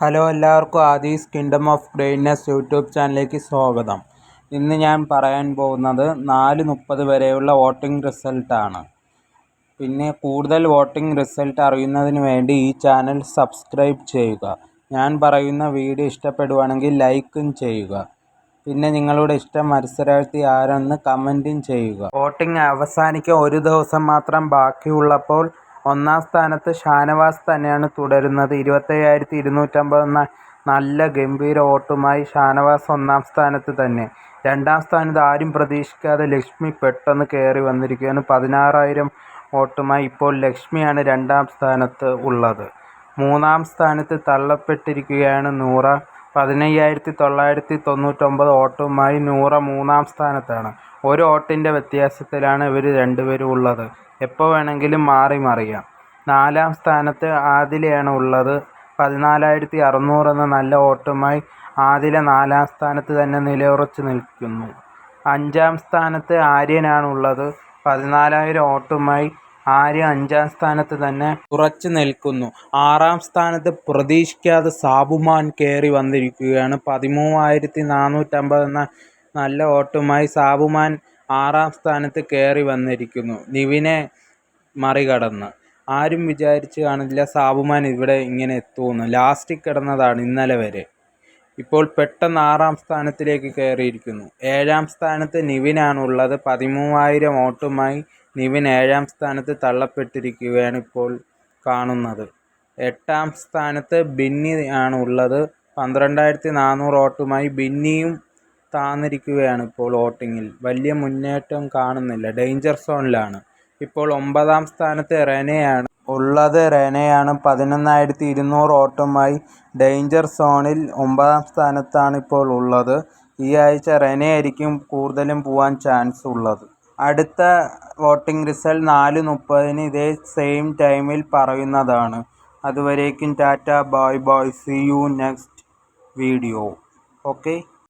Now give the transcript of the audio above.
Hello എല്ലാവർക്കും Aadi's kingdom of greatness YouTube ചാനലിലേക്ക് സ്വാഗതം. ഇന്ന് ഞാൻ പറയാൻ പോകുന്നത് നാല് മുപ്പത് വരെയുള്ള വോട്ടിംഗ് റിസൾട്ടാണ്. പിന്നെ കൂടുതൽ വോട്ടിംഗ് റിസൾട്ട് അറിയുന്നതിന് വേണ്ടി ഈ ചാനൽ സബ്സ്ക്രൈബ് ചെയ്യുക. ഞാൻ പറയുന്ന വീഡിയോ ഇഷ്ടപ്പെടുവാണെങ്കിൽ ലൈക്കും ചെയ്യുക. പിന്നെ നിങ്ങളുടെ ഇഷ്ടം മത്സരാർത്ഥി ആരെന്ന് കമന്റും ചെയ്യുക. വോട്ടിംഗ് അവസാനിക്കാൻ ഒരു ദിവസം മാത്രം ബാക്കിയുള്ളപ്പോൾ ഒന്നാം സ്ഥാനത്ത് ഷാനവാസ് തന്നെയാണ് തുടരുന്നത്. ഇരുപത്തയ്യായിരത്തി ഇരുന്നൂറ്റമ്പത് നല്ല ഗംഭീര വോട്ടുമായി ഷാനവാസ് ഒന്നാം സ്ഥാനത്ത് തന്നെ. രണ്ടാം സ്ഥാനത്ത് ആരും പ്രതീക്ഷിക്കാതെ ലക്ഷ്മി പെട്ടെന്ന് കയറി വന്നിരിക്കുകയാണ്. പതിനാറായിരം വോട്ടുമായി ഇപ്പോൾ ലക്ഷ്മിയാണ് രണ്ടാം സ്ഥാനത്ത് ഉള്ളത്. മൂന്നാം സ്ഥാനത്ത് തള്ളപ്പെട്ടിരിക്കുകയാണ് നൂറ പതിനയ്യായിരത്തി തൊള്ളായിരത്തി തൊണ്ണൂറ്റൊമ്പത് വോട്ടുമായി നൂറ മൂന്നാം സ്ഥാനത്താണ്. ഒരു വോട്ടിന്റെ വ്യത്യാസത്തിലാണ് ഇവർ രണ്ടുപേരും ഉള്ളത്. എപ്പോൾ വേണമെങ്കിലും മാറി മറിയാം. നാലാം സ്ഥാനത്ത് ആദിലയാണ് ഉള്ളത്. പതിനാലായിരത്തി അറുന്നൂറ് എന്ന നല്ല വോട്ടുമായി ആദില നാലാം സ്ഥാനത്ത് തന്നെ നിലയുറച്ച് നിൽക്കുന്നു. അഞ്ചാം സ്ഥാനത്ത് ആര്യനാണുള്ളത്. പതിനാലായിരം വോട്ടുമായി ആര്യ അഞ്ചാം സ്ഥാനത്ത് തന്നെ ഉറച്ചു നിൽക്കുന്നു. ആറാം സ്ഥാനത്ത് പ്രതീക്ഷിക്കാതെ സാബുമാൻ കയറി വന്നിരിക്കുകയാണ്. പതിമൂവായിരത്തി നാനൂറ്റമ്പത് എന്ന നല്ല ഓട്ടുമായി സാബുമാൻ ആറാം സ്ഥാനത്ത് കയറി വന്നിരിക്കുന്നു. നിവിനെ മറികടന്ന്. ആരും വിചാരിച്ച് കാണില്ല സാബുമാൻ ഇവിടെ ഇങ്ങനെ എത്തുമെന്ന്. ലാസ്റ്റിൽ കിടന്നതാണ് ഇന്നലെ വരെ. ഇപ്പോൾ പെട്ടെന്ന് ആറാം സ്ഥാനത്തിലേക്ക് കയറിയിരിക്കുന്നു. ഏഴാം സ്ഥാനത്ത് നിവിനാണുള്ളത്. പതിമൂവായിരം വോട്ടുമായി നിവിൻ ഏഴാം സ്ഥാനത്ത് തള്ളപ്പെട്ടിരിക്കുകയാണ് ഇപ്പോൾ കാണുന്നത്. എട്ടാം സ്ഥാനത്ത് ബിന്നി ആണ് ഉള്ളത് പന്ത്രണ്ടായിരത്തി നാനൂറ് വോട്ടുമായി ബിന്നിയും താന്നിരിക്കുകയാണ് ഇപ്പോൾ വോട്ടിങ്ങിൽ. വലിയ മുന്നേറ്റം കാണുന്നില്ല. ഡേഞ്ചർ സോണിലാണ്. ഇപ്പോൾ ഒമ്പതാം സ്ഥാനത്ത് റെനയാണ്. ഉള്ളത് റെനയാണ്. പതിനൊന്നായിരത്തി ഇരുന്നൂറ് ഓട്ടമായി ഡേഞ്ചർ സോണിൽ ഒമ്പതാം സ്ഥാനത്താണ് ഇപ്പോൾ ഉള്ളത്. ഈ ആഴ്ച റെനയായിരിക്കും കൂടുതലും പോവാൻ ചാൻസ് ഉള്ളത്. അടുത്ത വോട്ടിംഗ് റിസൾട്ട് നാല് മുപ്പതിന് ഇതേ സെയിം ടൈമിൽ പറയുന്നതാണ്. അതുവരേക്കും tata bye bye see you next video. Okay?